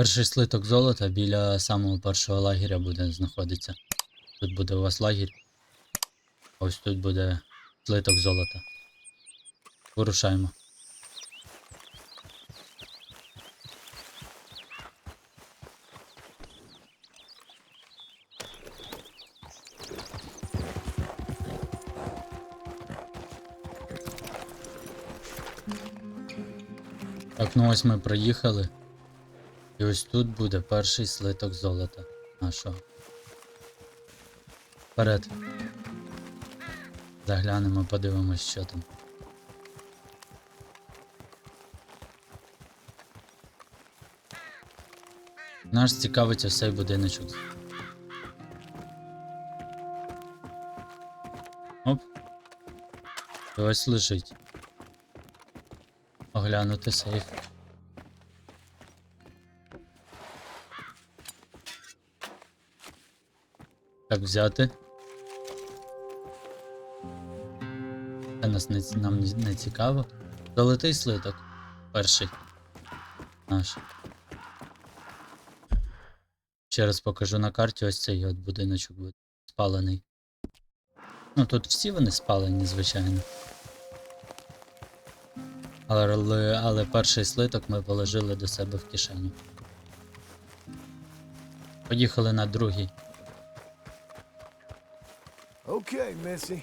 Перший слиток золота біля самого першого лагеря буде знаходитися. Тут буде у вас лагерь. Ось тут буде слиток золота. Вирушаємо. Так, ну ось ми проїхали. І ось тут буде перший слиток золота нашого. Вперед. Заглянемо, подивимось, що там. Наш цікавить цей будиночок. Оп. Ось лежить. Оглянути сейф. Так взяти. Це нас не, нам не, цікаво. Золотий слиток. Перший. Наш. Ще раз покажу на карті ось цей от будиночок буде спалений. Ну тут всі вони спалені, звичайно. Але, але перший слиток ми положили до себе в кишеню. Поїхали на другий. Missy.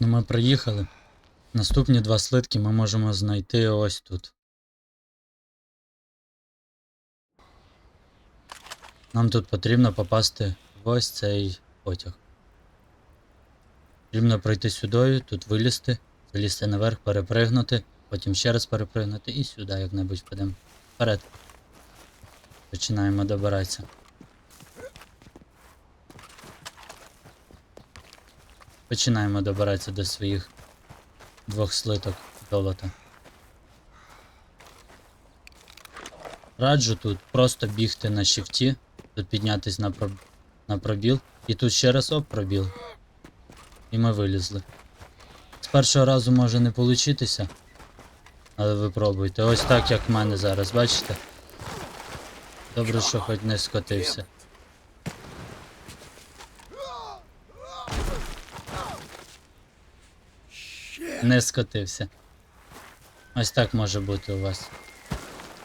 Ну, ми приїхали. Наступні два слитки ми можемо знайти ось тут. Нам тут потрібно попасти в ось цей потяг. Потрібно пройти сюди, тут вилізти, залізти наверх, перепригнути, потім ще раз перепригнути і сюди як-небудь підемо. Вперед. Починаємо добиратися. Починаємо добиратися до своїх двох слиток золота. Раджу тут просто бігти на шифті, тут піднятись на, проб... на пробіл, і тут ще раз оп пробіл. І ми вилізли. З першого разу може не получитися, але ви пробуйте. Ось так, як в мене зараз, бачите? Добре, що хоч не скотився. Не скотився. Ось так може бути у вас.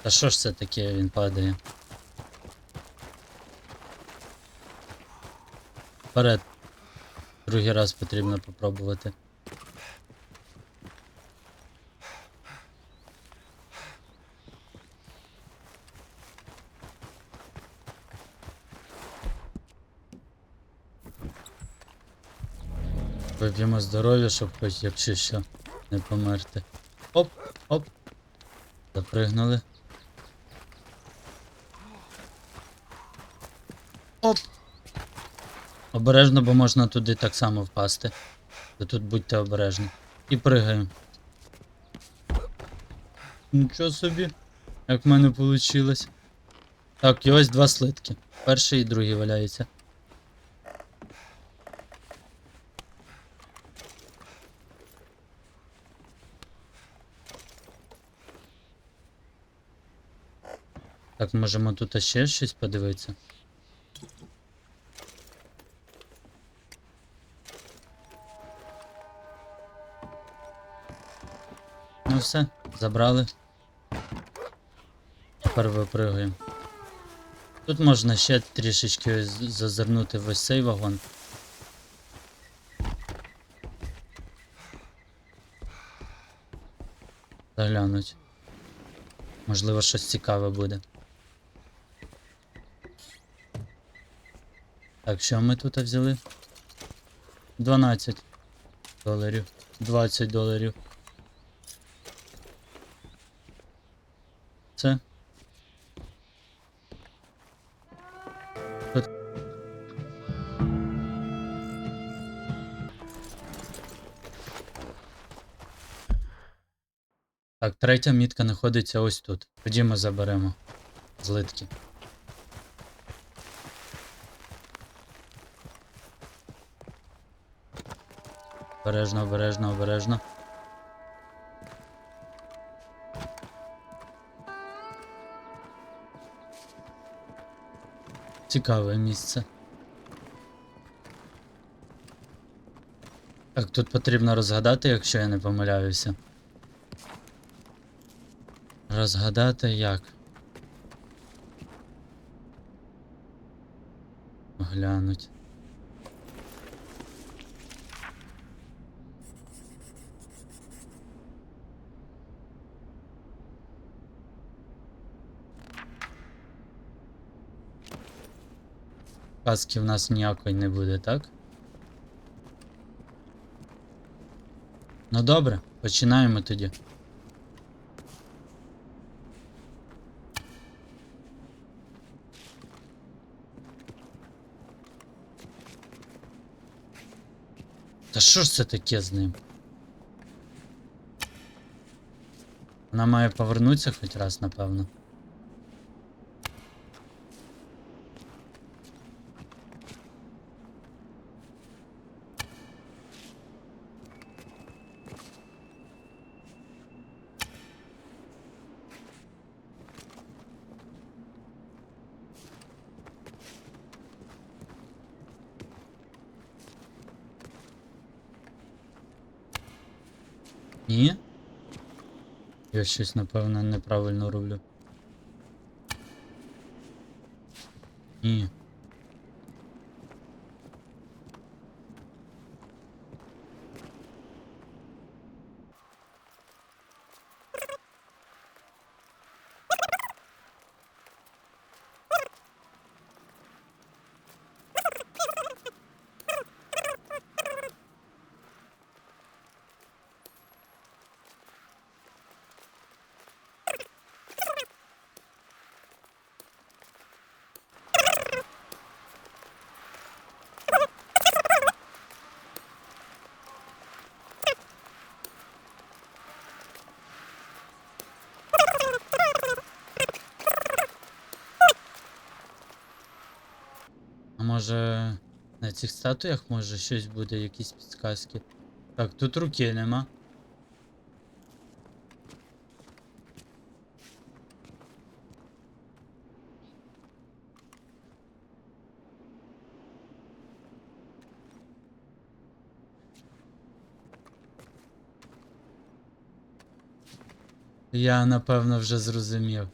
Та що ж це таке він падає? Вперед. Другий раз потрібно попробувати. Вип'ємо здоров'я, щоб хоч якщо що не померти. Оп, оп. Запригнули. Оп. Обережно, бо можна туди так само впасти. То тут будьте обережні. І пригаємо. Нічого собі, як в мене вийшло. Так, і ось два слитки. Перший і другий валяються. Так, можемо тут ще щось подивитися. Ну все, забрали. Тепер випригуємо. Тут можна ще трішечки зазирнути в ось цей вагон. Заглянуть. Можливо, щось цікаве буде. Так, що ми тут взяли? 12 доларів. 20 доларів. Це. Тут. Так, третя мітка знаходиться ось тут. Ходімо заберемо злитки. Обережно, обережно, обережно. Цікаве місце. Так, тут потрібно розгадати, якщо я не помиляюся. Розгадати як? Глянуть. Казки в нас ніякої не буде, так? Ну добре, починаємо тоді. Та що ж це таке з ним? Вона має повернутися хоч раз, напевно. Щось, напевно, неправильно роблю. Ні. Може на цих статуях може щось буде, якісь підсказки. Так, тут руки нема. Я напевно вже зрозумів.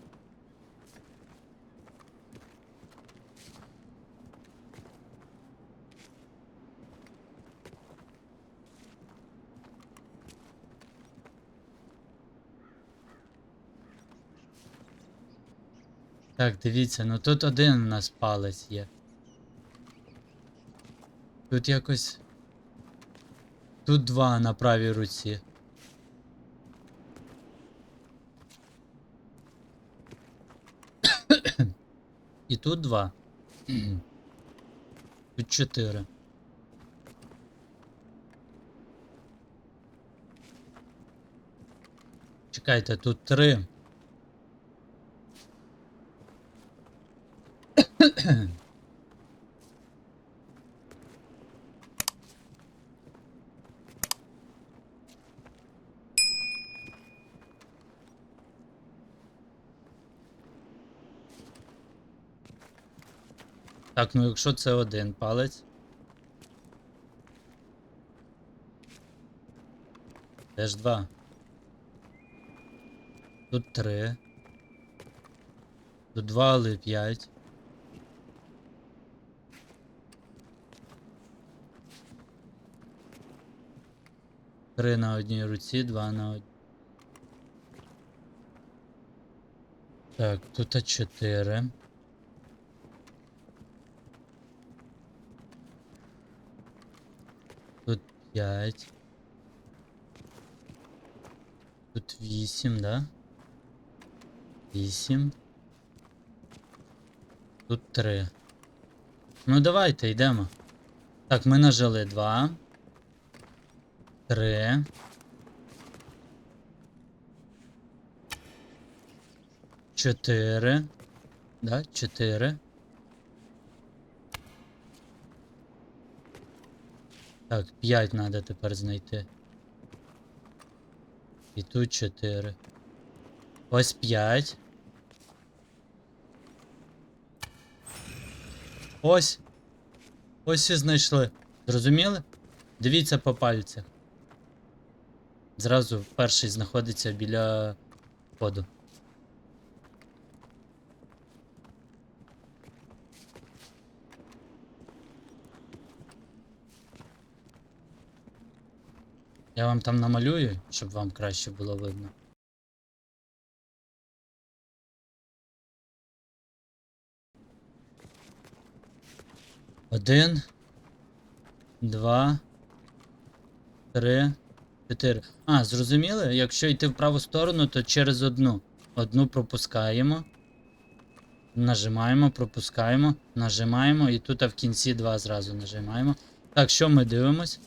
Так, дивіться, ну тут один у нас палець є. Тут якось. Тут два на правій руці. І тут два. Тут чотири. Чекайте, тут три. Так, ну якщо це один палець. Теж два. Тут три. Тут два, але п'ять. Три на одній руці, два на одній. Так, тут чотири. Тут 5. Тут 8, да? 8. Тут 3. Ну давайте йдемо. Так, ми нажили 2. 3. Чотири. Да, чотири. Так, п'ять треба тепер знайти. І тут чотири. Ось п'ять. Ось. Ось і знайшли. Зрозуміли? Дивіться по пальцях. Зразу перший знаходиться біля входу. Я вам там намалюю, щоб вам краще було видно. Один, два, три, чотири. А, зрозуміли? Якщо йти в праву сторону, то через одну. Одну пропускаємо. Нажимаємо, пропускаємо, нажимаємо і тут а в кінці два зразу нажимаємо. Так, що ми дивимось?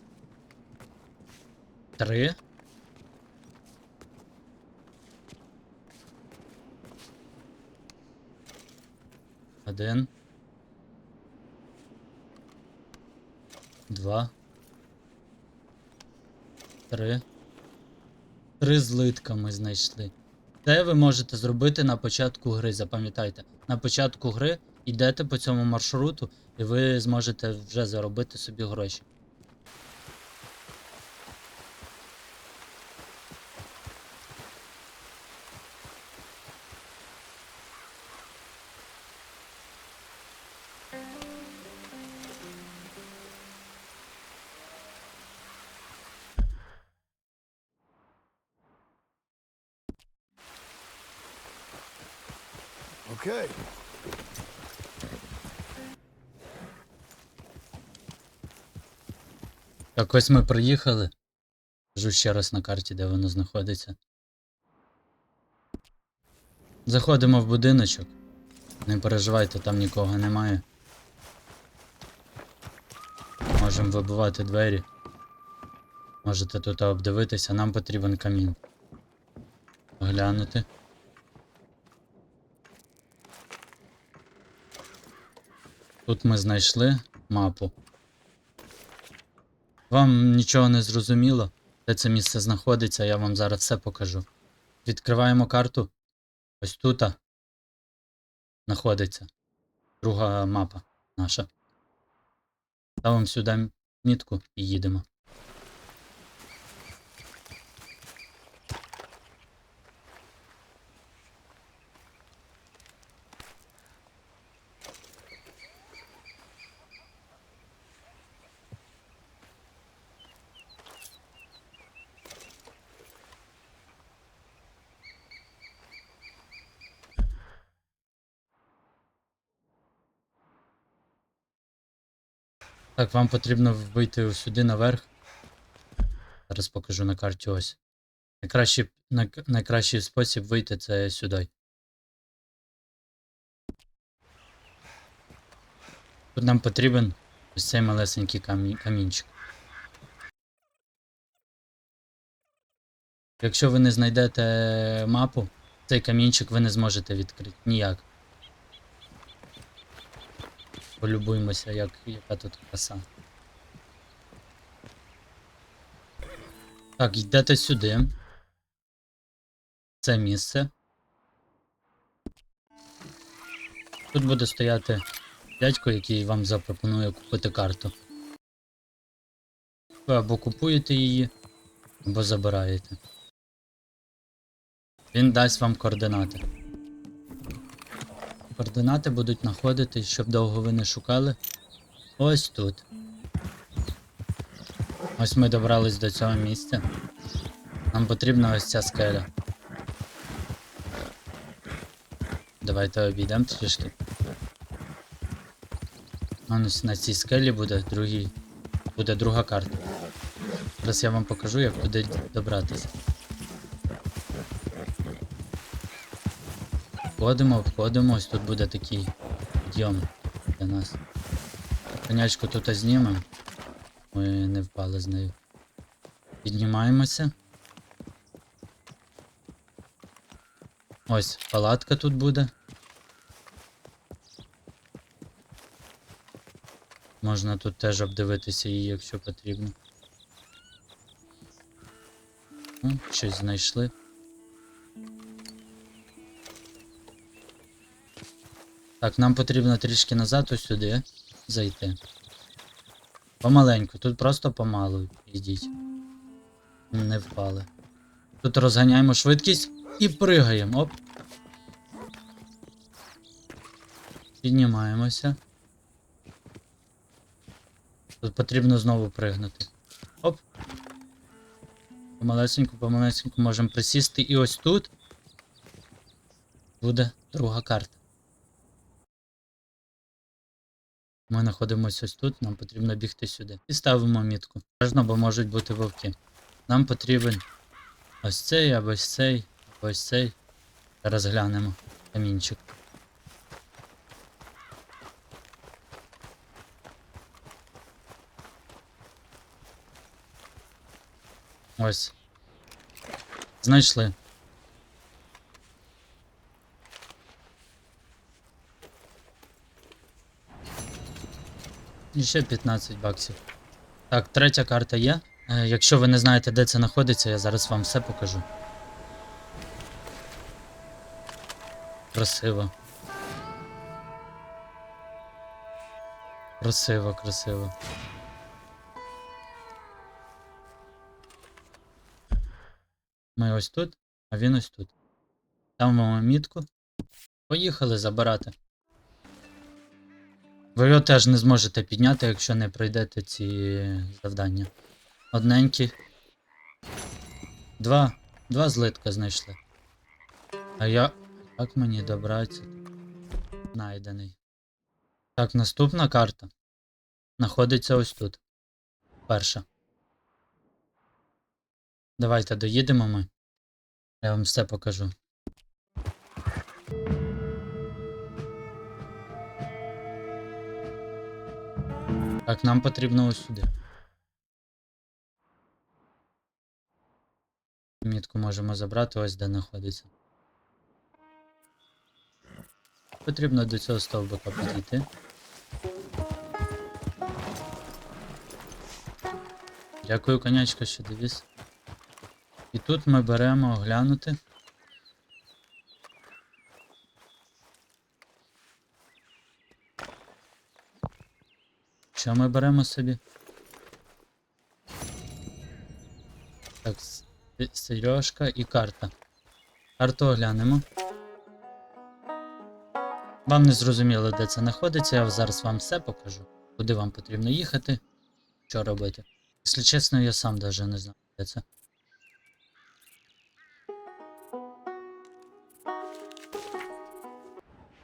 Три. Один. Два. Три. Три злитка ми знайшли. Це ви можете зробити на початку гри, запам'ятайте. На початку гри йдете по цьому маршруту, і ви зможете вже заробити собі гроші. Так ось ми приїхали. Кажу ще раз на карті, де воно знаходиться. Заходимо в будиночок. Не переживайте, там нікого немає. Можемо вибивати двері. Можете тут обдивитися, нам потрібен камін. Глянути. Тут ми знайшли мапу. Вам нічого не зрозуміло, де це місце знаходиться, я вам зараз все покажу. Відкриваємо карту. Ось тут знаходиться друга мапа наша. Ставимо сюди мітку і їдемо. Так, вам потрібно вийти сюди наверх. Зараз покажу на карті ось. Найкращий, най, найкращий спосіб вийти це сюди. Тут нам потрібен ось цей малесенький камінь, камінчик. Якщо ви не знайдете мапу, цей камінчик ви не зможете відкрити. Ніяк. Полюбуємося, як, яка тут краса. Так, йдете сюди. Це місце. Тут буде стояти дядько, який вам запропонує купити карту. Ви або купуєте її, або забираєте. Він дасть вам координати. Координати будуть знаходитись, щоб довго ви не шукали. Ось тут. Ось ми добрались до цього місця. Нам потрібна ось ця скеля. Давайте обійдемо трішки. Ось на цій скелі буде другий. Буде друга карта. Зараз я вам покажу, як туди добратися. Входимо, обходимо, ось тут буде такий підйом для нас. Конячку тут знімемо. Ми не впали з нею. Піднімаємося. Ось палатка тут буде. Можна тут теж обдивитися її, якщо потрібно. О, щось знайшли. Так, нам потрібно трішки назад ось сюди зайти. Помаленьку, тут просто помалу йдіть. Не впали. Тут розганяємо швидкість і пригаємо. Оп. Піднімаємося. Тут потрібно знову пригнути. Оп. Помалесеньку, помалесеньку можемо присісти. І ось тут буде друга карта. Ми знаходимося ось тут, нам потрібно бігти сюди. І ставимо мітку. Важно, бо можуть бути вовки. Нам потрібен ось цей, або ось цей, або ось цей. Зараз глянемо камінчик. Ось. Знайшли. І ще 15 баксів. Так, третя карта є. Е, якщо ви не знаєте, де це знаходиться, я зараз вам все покажу. Красиво. Красиво, красиво. Ми ось тут, а він ось тут. Ставимо мітку. Поїхали забирати. Ви його теж не зможете підняти, якщо не пройдете ці завдання. Одненькі. Два. Два злитка знайшли. А я. Як мені добратися? Найдений. Так, наступна карта. Знаходиться ось тут. Перша. Давайте доїдемо ми. Я вам все покажу. Так, нам потрібно ось сюди. Мітку можемо забрати, ось де знаходиться. Потрібно до цього стовбика підійти. Дякую, конячка, що довіз. І тут ми беремо оглянути. Що ми беремо собі? Так, с- сережка і карта. Карту оглянемо. Вам не зрозуміло, де це знаходиться, я зараз вам все покажу. Куди вам потрібно їхати, що робити. Якщо чесно, я сам навіть не знаю, де це.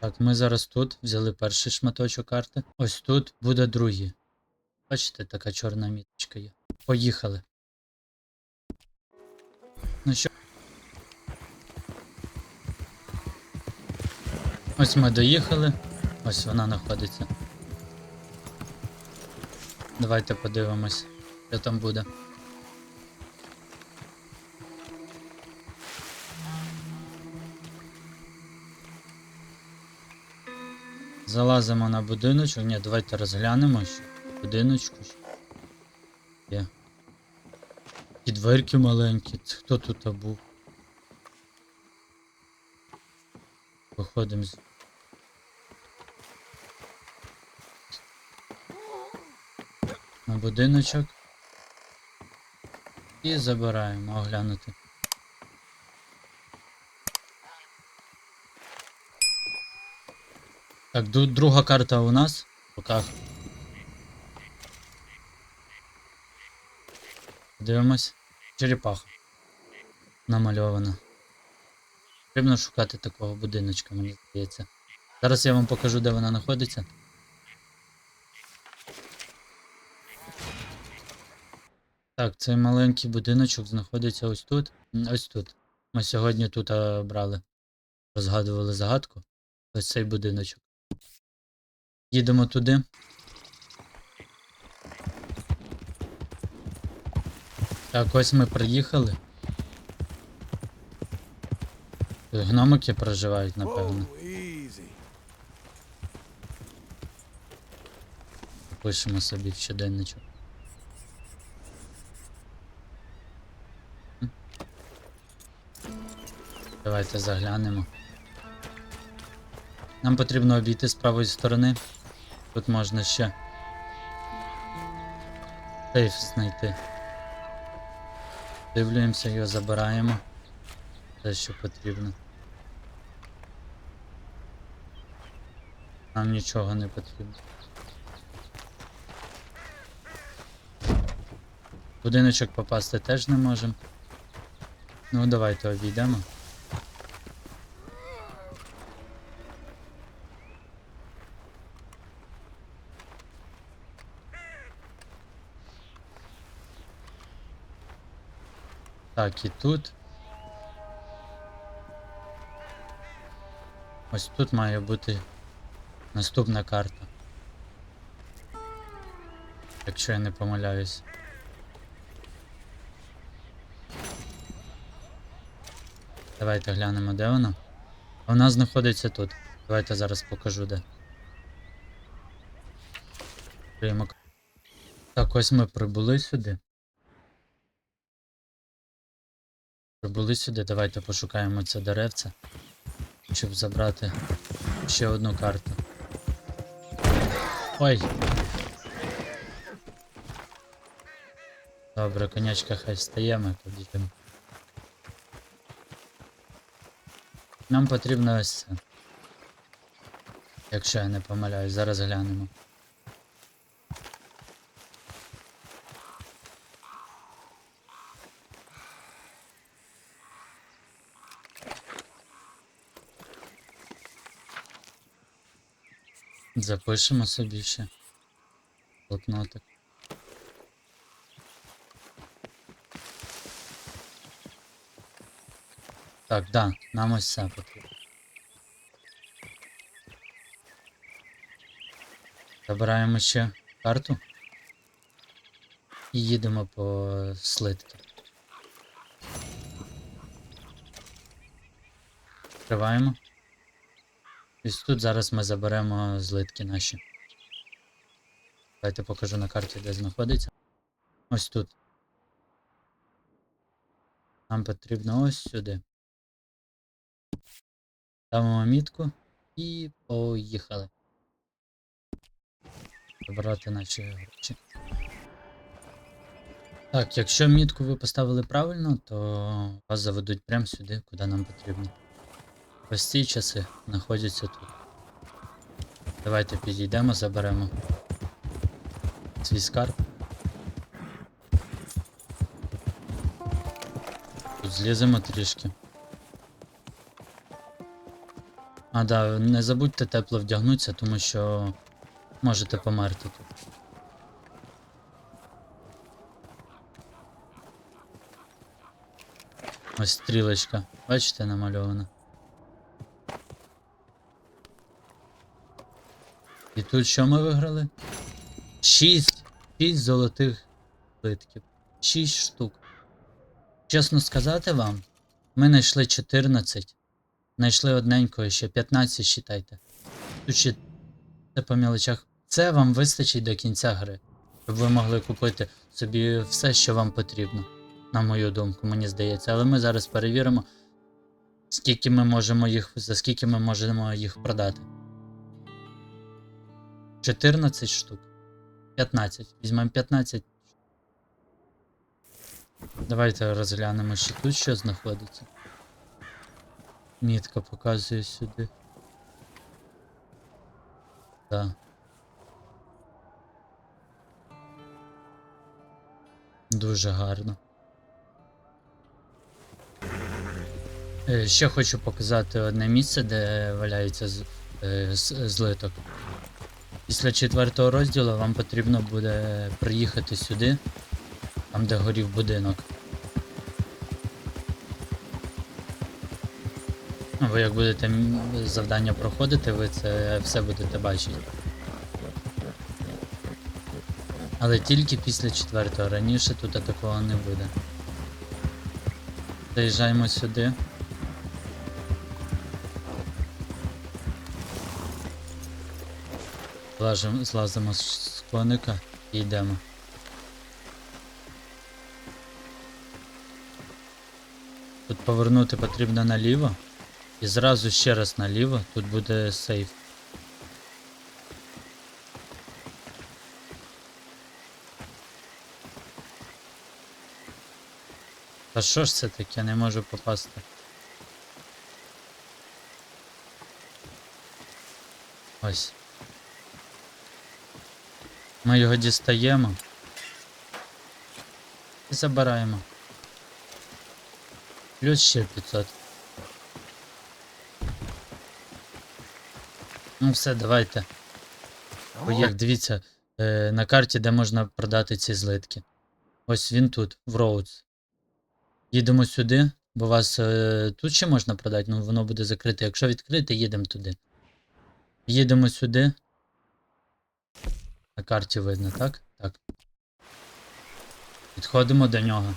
Так, ми зараз тут взяли перший шматочок карти. Ось тут буде другий. Бачите, така чорна міточка є. Поїхали. Ну що? Ось ми доїхали. Ось вона знаходиться. Давайте подивимось, що там буде. Залазимо на будиночок. Ні, давайте розглянемо, в будиночку. Є. І дверки маленькі. Це хто тут був? Виходимо з. На будиночок. І забираємо оглянути. Так, друга карта у нас в руках. Дивимось. Черепаха. Намальована. Потрібно шукати такого будиночка, мені здається. Зараз я вам покажу, де вона знаходиться. Так, цей маленький будиночок знаходиться ось тут. Ось тут. Ми сьогодні тут брали. Розгадували загадку. Ось цей будиночок. Їдемо туди. Так, ось ми приїхали. Тут гномики проживають, напевно. Пишемо собі в щоденничок. Давайте заглянемо. Нам потрібно обійти з правої сторони. Тут можна ще сейф знайти. Дивлюємося, його забираємо. Те, що потрібно. Нам нічого не потрібно. Будиночок попасти теж не можемо. Ну, давайте обійдемо. Так, і тут. Ось тут має бути наступна карта. Якщо я не помиляюсь. Давайте глянемо, де вона. Вона знаходиться тут. Давайте зараз покажу де. Так, ось ми прибули сюди. Прибули сюди, давайте пошукаємо це деревце, щоб забрати ще одну карту. Ой. Добре, конячка хай стає, ми побіжимо. Нам потрібно ось це. Якщо я не помиляюсь, зараз глянемо. Запишемо собі ще. Блокнотик. Так, да, нам ось це потрібно. Забираємо ще карту. І їдемо по слитки. Відкриваємо. Ось тут зараз ми заберемо злитки наші. Давайте покажу на карті, де знаходиться. Ось тут. Нам потрібно ось сюди. Ставимо мітку і поїхали. Забирати наші гроші. Так, якщо мітку ви поставили правильно, то вас заведуть прямо сюди, куди нам потрібно. Ці часи знаходяться тут. Давайте підійдемо, заберемо свій скарб. Тут зліземо трішки. А, да, не забудьте тепло вдягнутися, тому що можете померти тут. Ось стрілочка, бачите, намальована. І тут що ми виграли? Шість. Шість золотих плитків. Шість штук. Чесно сказати вам, ми знайшли 14. Знайшли одненького ще 15, считайте. Тут ще це по мілочах. Це вам вистачить до кінця гри. Щоб ви могли купити собі все, що вам потрібно. На мою думку, мені здається. Але ми зараз перевіримо, скільки ми можемо їх, за скільки ми можемо їх продати. 14 штук. 15. Візьмемо 15. Давайте розглянемо, що тут що знаходиться. Мітка показує сюди. Так. Дуже гарно. Е, Ще хочу показати одне місце, де валяється е, злиток. Після четвертого розділу вам потрібно буде приїхати сюди, там де горів будинок. Ну, Ви як будете завдання проходити, ви це все будете бачити. Але тільки після четвертого, раніше тут такого не буде. Заїжджаємо сюди. Злажимо, злазимо з коника і йдемо. Тут повернути потрібно наліво. І зразу ще раз наліво. Тут буде сейф. Та що ж це таке? Не можу попасти. Ось. Ми його дістаємо. І забираємо. Плюс ще 500. Ну все, давайте. Бо як дивіться, е, на карті, де можна продати ці злитки. Ось він тут, в Роудс. Їдемо сюди, бо вас е, тут ще можна продати, ну воно буде закрите. Якщо відкрите, їдемо туди. Їдемо сюди. На карті видно, так? Так. Підходимо до нього.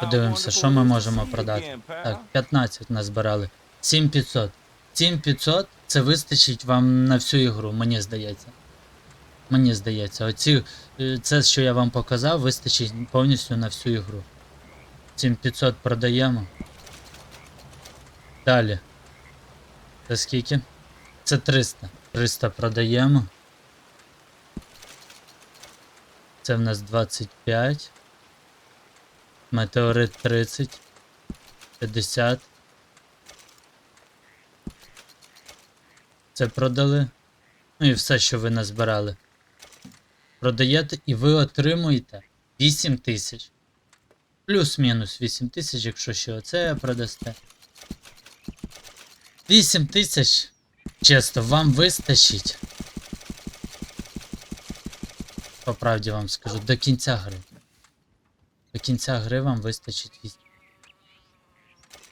Подивимося, що ми можемо продати. Так, 15 назбирали. 7500. 7500 це вистачить вам на всю ігру, мені здається. Мені здається, оці, е, це, що я вам показав, вистачить повністю на всю ігру. 7500 продаємо. Далі. Це скільки? Це 300. 300 продаємо. Це в нас 25. Метеорит 30. 50. Це продали. Ну і все, що ви назбирали. Продаєте і ви отримуєте 8 тисяч. Плюс-мінус 8 тисяч, якщо ще оце продасте. 8 тисяч. Чесно, вам вистачить. По правді вам скажу, до кінця гри. До кінця гри вам вистачить 8.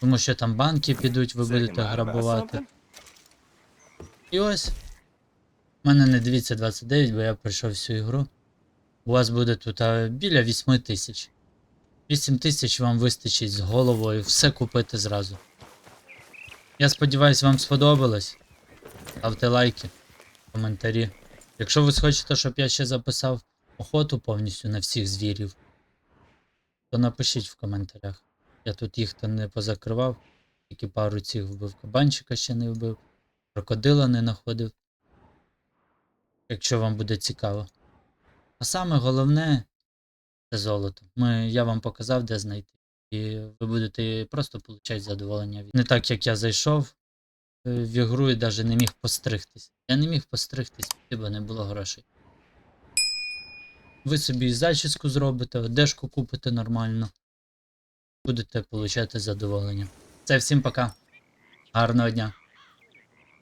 Тому що там банки підуть, ви будете грабувати. І ось. У мене не дивіться 29, бо я пройшов всю ігру. У вас буде тут а, біля 8 тисяч. 8 тисяч вам вистачить з головою все купити зразу. Я сподіваюсь, вам сподобалось. Ставте лайки, коментарі. Якщо ви хочете, щоб я ще записав охоту повністю на всіх звірів, то напишіть в коментарях. Я тут їх то не позакривав, тільки пару цих вбив, кабанчика ще не вбив, крокодила не знаходив. Якщо вам буде цікаво. А саме головне це золото. Ми, я вам показав, де знайти. І ви будете просто отримати задоволення. Не так, як я зайшов е, в ігру і навіть не міг постригтись. Я не міг постригтись, бо не було грошей. Ви собі і зачіску зробите, одежку купите нормально. Будете отримати задоволення. Це всім пока. Гарного дня.